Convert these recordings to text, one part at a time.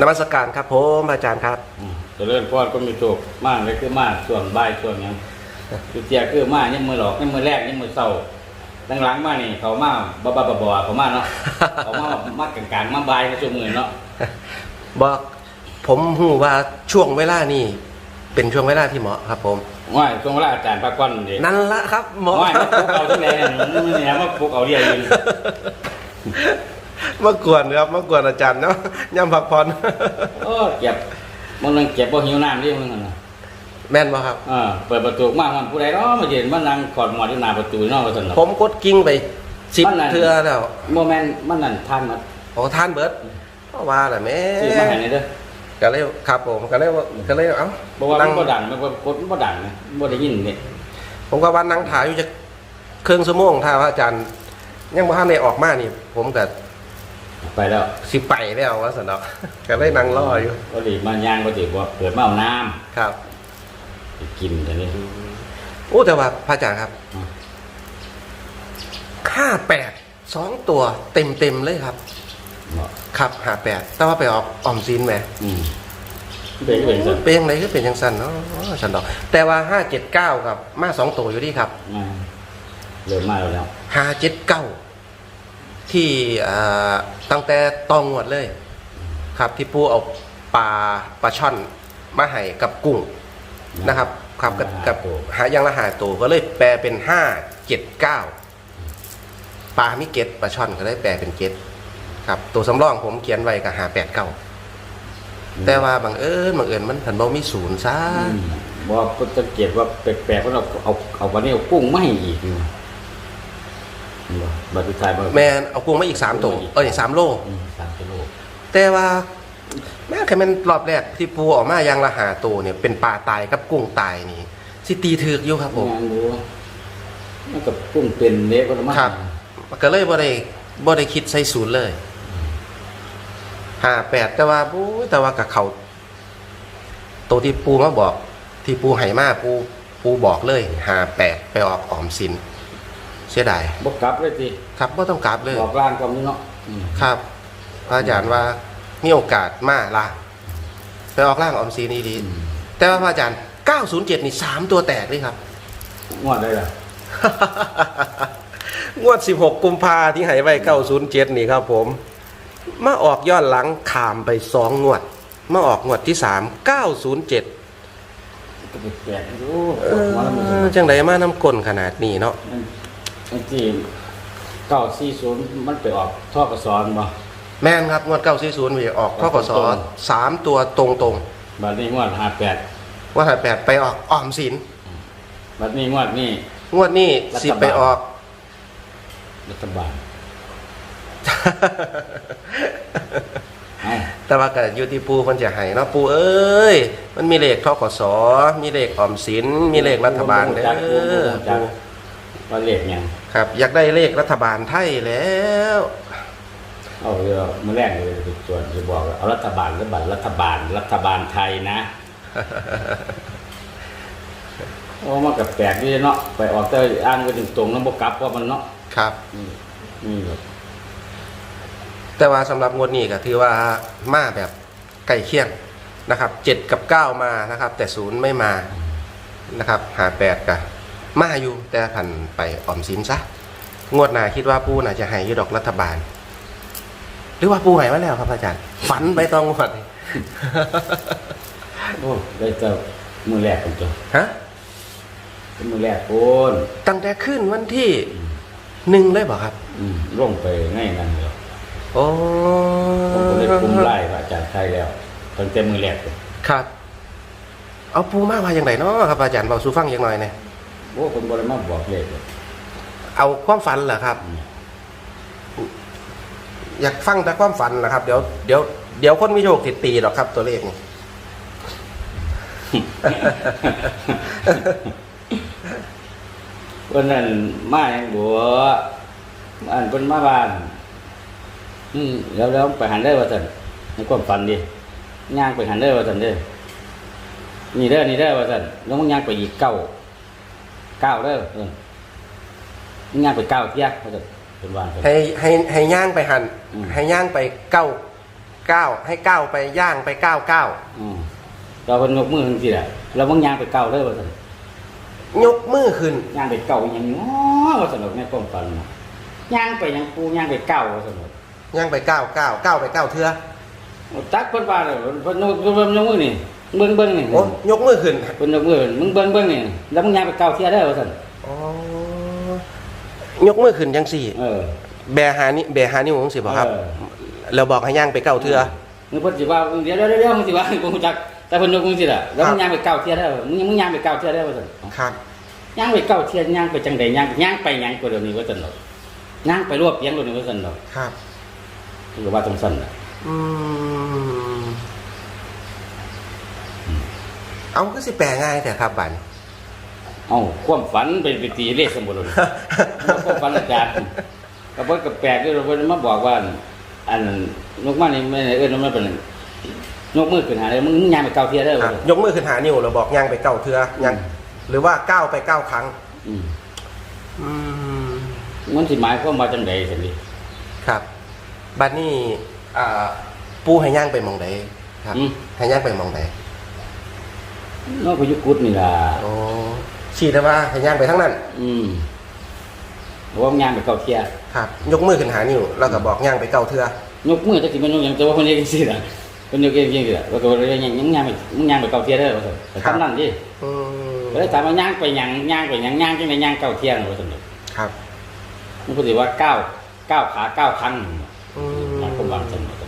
นมัสการครับผมอาจารย์ครับอืมเจริญพรก็มีโชคมากเลยคือมากส่วนบ่ายส่วนหยังคือเจียคือมากยังมือหลอกยังมือแรกยังมือเศร้าหลังๆมานี่เขามาบ้าบ้าๆบอๆเขามาเนาะเขามามากกลางๆมาบ่ายมาช่วงมือเนาะบอกผมหูว่าช่วงเวลานี่เป็นช่วงเวลาที่เหมาะครับ ผมว่าช่วงเวลาอาจารย์ปาก้อนดินั่นละครับเหมาะว่ามาปลุกเอาที่ไหนเนี่ยนี่เนี่ยมาปลุกเอาเรียนอยู่ มากวนครับมากวนอาจารย์เนาะย่ำพักผ่อนโอ้เก็บมันนั่งเก็บบ่หิวน้ำดิมันนั่นน่ะแม่นบ่ครับเออเปิดประตูมามันผู้ใดเนาะมาเย็นมานั่งกอดหมอนอยู่หน้าประตูเนาะว่าซั่นเนาะผมกดกิ้งไปสิบมันไหนเทือแล้วโมเมนต์มันนั่นท่านมาโอ้ท่านเบิร์ดเพราะว่าแหละแม่ซื้อมาให้นี่เด้อก็เลยครับผมก็เลยว่าก็เลยเอ้าบอกว่ามันั่นงบ่ดังมันบ่กดมันบ่ดังนะบ่ได้ยินนี่ผมก็วันนั่งถ่ายอยู่จะเครื่องสมงถ้าว่าอาจารย์ยังบ่ทันได้ออกมานี่ ผมก็ ไปแล้วสิไปแล้วว่าสนอกก็เลยนั่งรออยู่ก็ดีมาย่างก็ดีว่าเปิดมาเอาน้ำครับไปกินแต่นี่โอ้แต่ว่าพระอาจารย์ครับอืมค่าแปดสองตัวเต็มเต็มๆเลยครับ เนาะครับหาแปดแต่ว่าไปออกออมซินแหมอืมเป็นเป็นซะเป็นยังไงก็เป็นยังสันเนาะสันดอก แต่ว่าห้าเจ็ดเก้าครับ มาสองตัวอยู่ดีครับอ่าเริ่มมาแล้วแล้วห้าเจ็ดเก้า ที่อ่าตั้งแต่ตองงวดเลย ครับที่ปูเอาปลาปลาช่อนมาให้กับกุ้งนะครับครับกับกับหายังละหาตัวก็เลยแปลเป็นห้าเจ็ดเก้าปลามิเก็ตปลาช่อนก็เลยแปลเป็นเก็ตครับ ตัวสำรองผมเขียนไว้กับหาแปดเก้าแต่ว่าบางเอิญบางเอิญมันผันบ่มีศูนย์ซะอืมว่าก็สังเกตว่าแปลกๆว่าเราเอาเอาวันนี้เอากุ้งมาให้อีกนี่ บ่บัดสุดท้ายบ่แมนเอากุ้งมาอีกสามตัวเอ้ยสามโล อืมสามกิโลแต่ว่าแม่แค่มันรอบแรกที่ปูออกมายังละหาตัวเนี่ยเป็นปลาตายกับกุ้งตายนี่สิตีถือกอยู่ครับผม งานดูมันกับกุ้งเป็นเละก็ละมั้งครับ ก็เลยบ่ได้บ่ได้คิดใส่ศูนย์เลยห้าแปดแต่ว่าปูแต่ว่ากับเขาตัวที่ปูมาบอก ที่ปูไหมาปูปูบอกเลยห้าแปดไปออกออมสิน เสียดายบ่กลับเลยสิครับบ่ต้องกลับเลยบอกล่างความนี้เนาะอืมครับพระอาจารย์ว่ามีโอกาสมาล่ะไปออกร่างออมสินนี่ดีอืมแต่ว่าพระอาจารย์ 907 นี่ 3 ตัวแตกเลยครับ งวดได้ล่ะงวด 16 กุมภาที่ใหายไว้907 นี่ครับ ผม มาออกย้อนหลังขามไป 2 งวด มาออกงวดที่ 3 907ก็แปลกๆอยู่เอว่าแล้วมันอจังไดมาน้ำกลขนาดนี้เนาะ มันจีเก้าสี่ศูนย์มันไปออกท่อกระสอนบ่ แม่นครับงวด940ไปออกทกสตรง สามตัวตรงตรงบัดนี้งวดห้าแปดๆว่าแปดไปออกออมสินบัดนี้งวดนี้งวดนี้สิไปออก รัฐบาลเอ้าแต่ว่าก็อยู่ที่ปูมันจะให้เนาะปูเอ้ย มันมีเลขทกสมีเลขออมสินมีเลขรัฐบาลเด้จักอจักปู ว่าเลขหยัง ครับ อยากได้เลขรัฐบาลไทยแล้วเอาเรือมื้อแรกเลยคือส่วนจะบอกว่าเอารัฐบาลหรือบัตรรัฐบาลรัฐบาลไทยนะโอ้มันก็แปลกดีเนาะไปออกแต่อ่านก็ตรงๆแล้วบ่กลับว่ามันเนาะครับอืมนี่แบบแต่ว่าสำหรับงวดนี้ก็ถือว่ามาแบบใกล้เคียงนะครับเจ็ดกับเก้ามานะครับ แต่ศูนย์ไม่มานะครับหาแปดกับ มาอยู่แต่ผันไปออมสินซะงวดหน้าคิดว่าปูน่าจะให้อยุดอกรัฐบาล หรือว่าปูให้มาแล้วครับอาจารย์ ฝันไปตองงวดนี่โอ้ได้เจอมือแรกผมเจอฮะเป็นมือแรกโอนตั้งแต่ขึ้นวันที่หนึ่งเลยเปล่าครับ อืมลงไปง่ายนั่นเลยโอ้ผมก็เลยคุ้มไล่พระอาจารย์ไทยแล้วตั้งแต่มือแรกเลยครับ เอาปูมาว่าอย่างไรเนาะครับอาจารย์เบาสู้ฟังอย่างหน่อยเนี่ย โอ้คนบริมาบอกเลขเลยเอาความฝันเหรอครับอืมอยากฟังแต่ความฝันนะครับ เดี๋ยวเดี๋ยวเดี๋ยวคนมีโชคติดตีหรอกครับ ตัวเลขนี่ วันนั้นมาอย่างบัวอันเป็นมาบ้านอืมแล้วแล้วไปหันได้ว่าสันในความฝันดิย่างไปหันได้ว่าสันเด้อนี่เด้อนี่เด้อว่าสันแล้วมึงย่างไปอีกเก้า เก้าเด้อเออมึงย่างไปเก้าเที่ยว่าสันเป็นวันสันให้ให้ให้ย่างไปหันอืมให้ย่างไปเก้าก้าวให้ก้าวไปย่างไปก้าวก้าวอืมเราเพิ่นยกมือจังซี่แหละแล้วบางอย่างไปเก่าเด้อว่าซั่นยกมือขึ้นย่างไปเก่าอหยังเนาะว่าซั่นดอกในความฝันน่ะย่างไปหยังปูย่างไปเก่าว่าซั่นดอกย่างไปก้าวก้าวก้าวไปก้าวเทือจักเพิ่นว่าเลยเพิ่นยกเพิ่นยกมือนี่ เบิ่งเบิ่งนี่โอ้ยกมือขึ้นเพิ่นยกมือมึงเบิ่งเบิ่งนี่แล้วมึงย่างไปเก่าเที่ยเด้อว่าซั่นอ๋อยกมือขึ้นจังสี่เออแบหานี่แบหานี่ผมสิบอกครับเออเราบอกให้ย่างไปก้าวเทือมึงเพิ่นสิว่าเดี๋ยวเดี๋ยวเดี๋ยวมึงสิว่ากูรู้จักแต่เพิ่นยกมือสิล่ะแล้วมึงย่างไปเก่าเที่ยเด้อมึงมึงย่างไปเก่าเที่ยเด้อว่าซั่นครับย่างไปเก่าเที่ยย่างไปจังไดย่างย่างไปหยังก็เดี๋ยวนี้ว่าซั่นดอกย่างไปรวบเพียงเดี๋ยวนี้ว่าซั่นดอกครับคือว่าจังซั่นน่ะอืม เอาก็สิแปลง่ายแต่ครับบันเอ้าความฝันเป็นไปตีเลขสมบูรณ์เลยความฝันอาจารย์ก็เพิ่นก็แปลกด้วยเพิ่นมาบอกว่า อันนกมานี่ไม่ได้เอิ้นว่ามันเป็นนกมือขึ้นหาเลยมึงมึงย่างไปเก่าเที่ยเด้ออะว่าซั่นยกมือขึ้นหานิ้วเราบอกย่างไปก้าวเทือย่างหรือว่าก้าวไปก้าวครั้งอืมอืมมันสิหมายความว่าจังไดซั่นดิครับบัดนี้อ่าปูให้ย่างไปหมองใดครับอืมให้ย่างไปหมองใด นอกพยุกุดนี่ล่ะโอ้ชี้แต่ว่าให้ย่างไปทั้งนั้น อืมเพราะว่ามันย่างไปเก่าเที่ยครับ ยกมือขึ้นหานิ้วแล้วก็บอกย่างไปเก้าเทือยกมือจักสิมันยกหยังแต่ว่าเพิ่นเรียกจังซี่ล่ะเพิ่นยกเองจังซี่ล่ะแล้วก็เลยยังยังย่างไปมึงย่างไปเก่าเที่ยเด้อว่าซั่นแต่ทำนั่นดิอืมก็เลยถามว่าย่างไปหยังย่างไปหยังย่างจังไดย่างเก่าเที่ยว่าซั่นดอกครับมันก็สิว่าก้าวก้าวขาก้าวครั้งอืหมายความว่าจังมได๋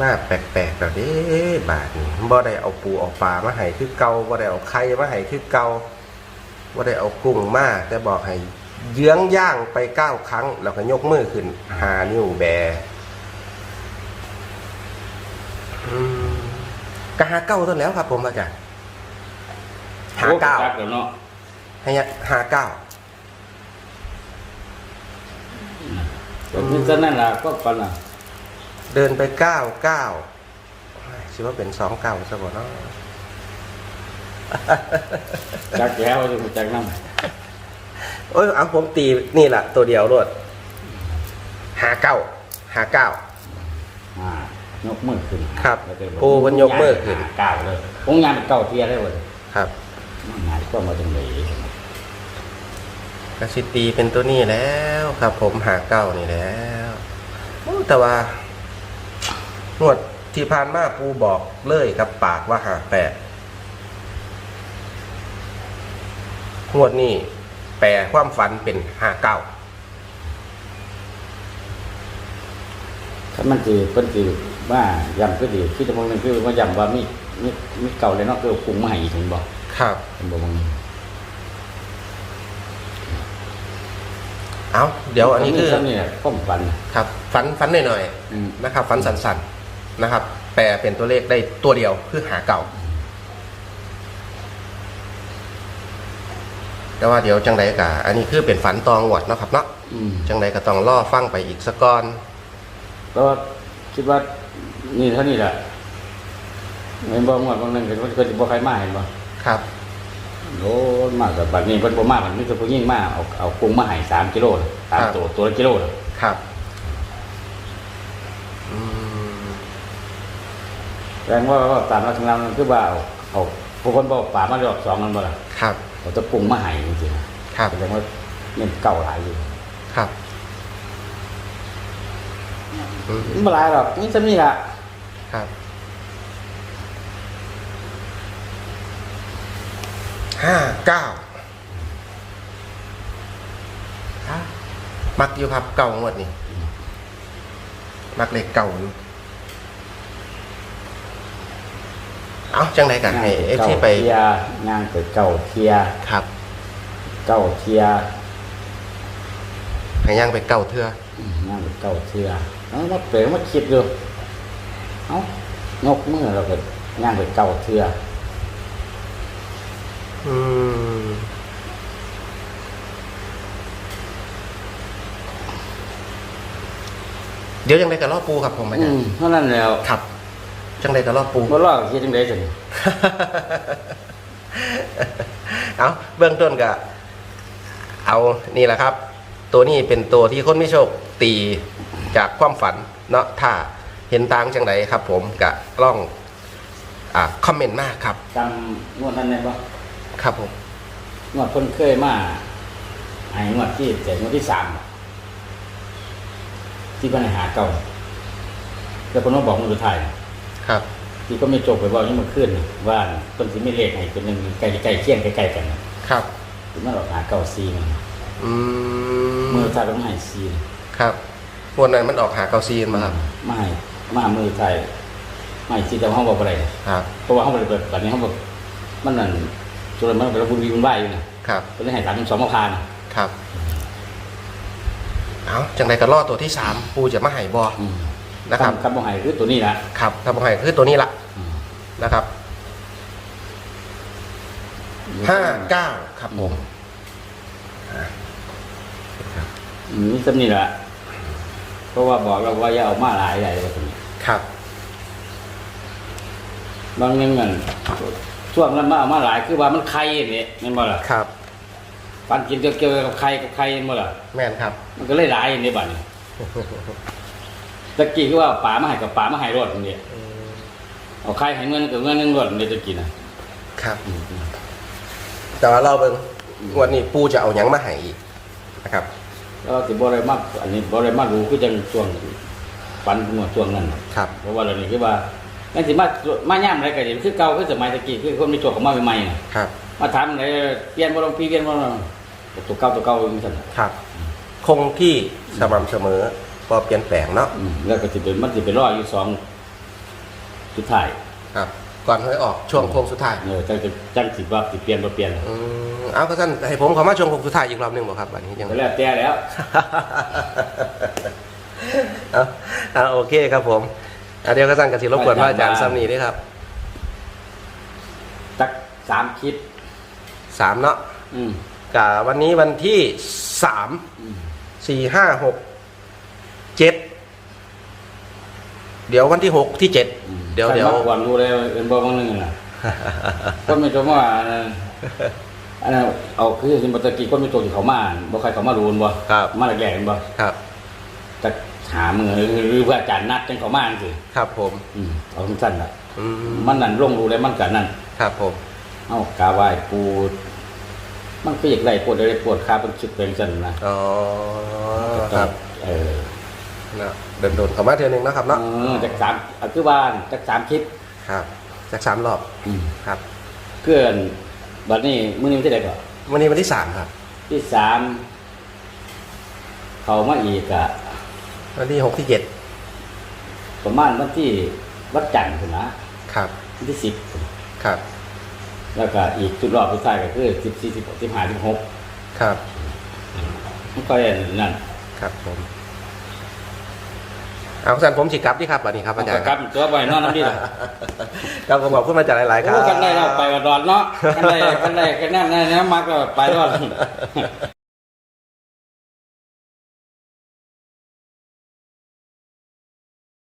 มาแปลกๆแบบนี้บาทนี่บ่ได้เอาปูเอาปลามาให้คือเก่าบ่ได้เอาไข่มาให้คือเก่าบ่ได้เอากุ้งมาแต่บอกให้เยื้องย่างไปเก้าครั้ง แล้วก็ยกมือขึ้นหานิ้วแบอืมก็หาเก้าต้นแล้วครับ ผมอาจารย์หาเก้าโอ้จัแล้วเนาะให้หาเก้าก็คือฉะนั้นล่ะก็ฝันน่ะ เดินไปเก้าเก้าคิดว่าเป็นสองเก้าซะบ่เนาะจักแล้วจักนำโอ้ยเอาผมตีนี่แหละตัวเดียวรวดหาเก้าหาเก้าอ่ายกมือขึ้นครับแล้วก็ปูมันยกมือขึ้นก้าวเลยผมย่างไปเก่าเที่ยได้เว้ยครับมันหมายความว่าจังได๋กสิตีเป็นตัวนี้แล้วครับ ผมหาเก้านี่แล้วโอ้แต่ว่า งวดที่ผ่านมาปูบอกเลยกับปากว่าหาแปดงวดนี้แปลความฝันเป็นหาเก้าถ้ามันสิเพิ่นสิว่าย้ำก็ดีคิดว่ามันคือว่าย้ำว่ามีมีมีเก่าเลยเนาะคือปรุงมาให้อีกเห็นบ่ครับเห็นบ่บางเอาเดี๋ยวอันนี้คือซ้ำนี่แหละความฝันน่ะครับฝันฝันหน่อยๆอืมนะครับฟันสันๆ นะครับ แปลเป็นตัวเลขได้ตัวเดียวคือหาเก่า แต่ว่าเดี๋ยวจังไดกะอันนี้คือเป็นฝันตองหวดเนาะครับเนาะอืมจังไดก็ต้องล่อฟังไปอีกสักก้อนก็คิดว่านี่เท่านี้แหละเห็นบ่งวดบางนึงเห็นว่าเพิ่นสิบ่ใครมาเห็นบ่ครับโอ้มากับบัดนี้เพิ่นบ่มามันมีแต่ผู้หญิงมาเอาเอากุ้งมาให้3กิโลน่ะสามครับ ตัวตัวละกิโลน่ะครับอืม แสดงว่าว่าตามลักษณะมันคือว่าเอาเอาผู้คนบ่ป่ามาดอกสองนั่นบ่ล่ะครับเอาแตะกุ้งมาให้จริงๆครับแสดงว่ามันเก่าหลายอยู่ครับอืมไม่หลายหรอกนี่จะมีละครับห้าเก้าอะมักอยู่ครับเก่างวดนี้มักเลขเก่าอยู่ เอาจังไดกันให้เอฟซีไปเทียงานไปเก่าเทียครับ เก่าเทียให้ย่างไปเก่าเทื่ออืมงานไปเก่าเทียเอามาเปลมาคิดดูเอานกมือเราก็งานไปเก่าเทียอืมเดี๋ยวจังไดกับรอบปูครับผมอาจาอืรมย์เท่านั้นแล้วครับ จังไดกับรอบปู บ่รอดคิดจังได๋จังเอาเบื้องต้นก็เอานี่แหละครับ ตัวนี้เป็นตัวที่คนไม่โชคตีจากความฝันเนาะถ้าเห็นต่างจังไดครับ ผมกะล่องอ่าคอมเมนต์มากครับ จำงวดนั้นได้ปะครับผม งวดเพิ่นเคยมาไอ้งวดที่แต่งวดที่สามอะที่ปัญหาเก่าแล้วคนมาบอกมือไทาย ครับที่ก็ไม่จบไปบอกยังมาขึ้นว่าต้นสิไม่เลขให้เป็นหนึ่งใกล้ใกล้เคียงใกล้ๆกันนะครับถึงมาหลอกหาเก่าซีมันอืมืมอไทายต้องให้ซีครับวันนั้นมันออกหาเกาซีนมาครับไม่ให้มาหามือไทยไม่ซีแต่ว่าห้องบอกอะไรครับเพราะว่าห้องบริเปิดแบบนี้ห้องบอกมันนั่นส่วนมันเป็นบุญวีบุญไหวอยู่นะครับก็เลยให้ตามสองมาพานครับเอาจังไดก็รอดตัวที่สามปูจะมาใหายบออืม นะครับคำบอกให้คือตัวนี้ละครับถ้าบ่ใหายคือตัวนี้ละอืมนะครับห้าเก้าครับผมอืมนี่สำนี่ละเพราะว่าบอกเราว่าอย่าเอามาหลายใหญ่ว่าตรงนี้ครับบางนึงเงินช่วงนั้นมาเอามาหลายคือว่ามันไข่เนี่ยแม่นบ่ล่ะครับปันกินเกี่ยวกับไข่กับไข่แม่นบ่ล่ะแม่นครับ มันก็เลยหลายในบัดนี้ ตะกี้คือว่าป่ามาให้กับป่ามาให้รถนี่เอาไข่ให้เงินกับเงินหนึงรถนี่ตะกี้นะครับ แต่ว่าเราเบิ่งวันนี้ปูจะเอาหยังมาให้อีกนะครับแล้วสิบ่ได้มาอันนี้บ่ได้มารู้คือจังช่วงปันงวดช่วงนั้นครับ เพราะว่าเรานี่คือว่าแม่นสิมามาย่ามอะไรก็ดีคือเก่าคือสมัยตะกี้คือคนมีตัวของมาใหม่ๆน่ะครับ มาถามอะไรเปลี่ยนบ่ลงพี่เปลี่ยนบ่ลงตัวเก่าตัวเก่าอยู่ซั่นน่ะครับ คงที่สม่ำเสมอ พอเปลี่ยนแปลงเนาะอืมแล้วก็สิเป็นมันสิเป็นรออยู่สองสุดท้ายครับ ก่อนให้ออกช่วงโค้งสุดท้ายเออจังจะจังสิว่าสิเปลี่ยนบ่เปลี่ยนอืมเอาก็ท่านให้ผมขอมาช่วงโค้งสุดท้ายอีกรอบหนึงบ่ครับวันนี้ยัง ก็แล้วแต่แล้ว เอาเอาโอเคครับผมอะเดี๋ยวก็สั่งกระสิรบกวนพระอาจารย์ซ้ำนี้ด้วยครับจักสามคลิป สามเนาะอืม กับวันนี้วันที่สามอืม สี่ห้าหก เจ็ดเดี๋ยววันที่หกที่เจ็ดอืมเดี๋ยวเดี๋ยวใครมาก่อนรู้เลยเป็นบ่บางนึงน่ะก็ไม่ตัวว่าอันนั้นอันนั้นเอาคือสิบ่ตะกี้คนมีตัวที่เขามาบ่ใครเขามารู้บ่ครับมาแรกๆเห็นบ่ครับจะหามือหรือว่าอาจารย์นัดจังเขามาจังซี่ครับผมอืมเอาสั้นๆล่ะอืมมันนั่นลงรู้เลยมันกันนั่นครับผมเอากาไหว้ปูมันก็อยากได้ปวดได้ปวดขาเป็นชุดเป็นจันนะอ๋อครับ เออ นะเดินโดนๆเข้ามาเทือนึงนะครับเอเนาะอจากสามอะคือบ้านจากสามคลิปครับจากสามรอบอืมครับเพื่อนบัดนี้มื้อนี้มันที่ใดก่อนวันนี้วันที่สามครับ ที่สามเขามาอีกอะวันที่หกที่เจ็ดประมาณวันที่วัดจันทร์พุ่นนะครับวันที่สิบครับแล้วก็อีกจุดรอบสุดท้ายก็คือสิบสี่สิบสิบห้าสิบหกครับมันก็อย่างนั่นครับผม เอาสันผมสิกลับที่ครับวันนี้ครับอาจารย์กลับตัวไปนอนน้ำดีล่ะครับผมขอบคุณมาจากหลายๆครับโอ้กันได้เราไปวันดอนเนาะกันได้กันได้กันนั่นนั่นนะมักก็ไปรอด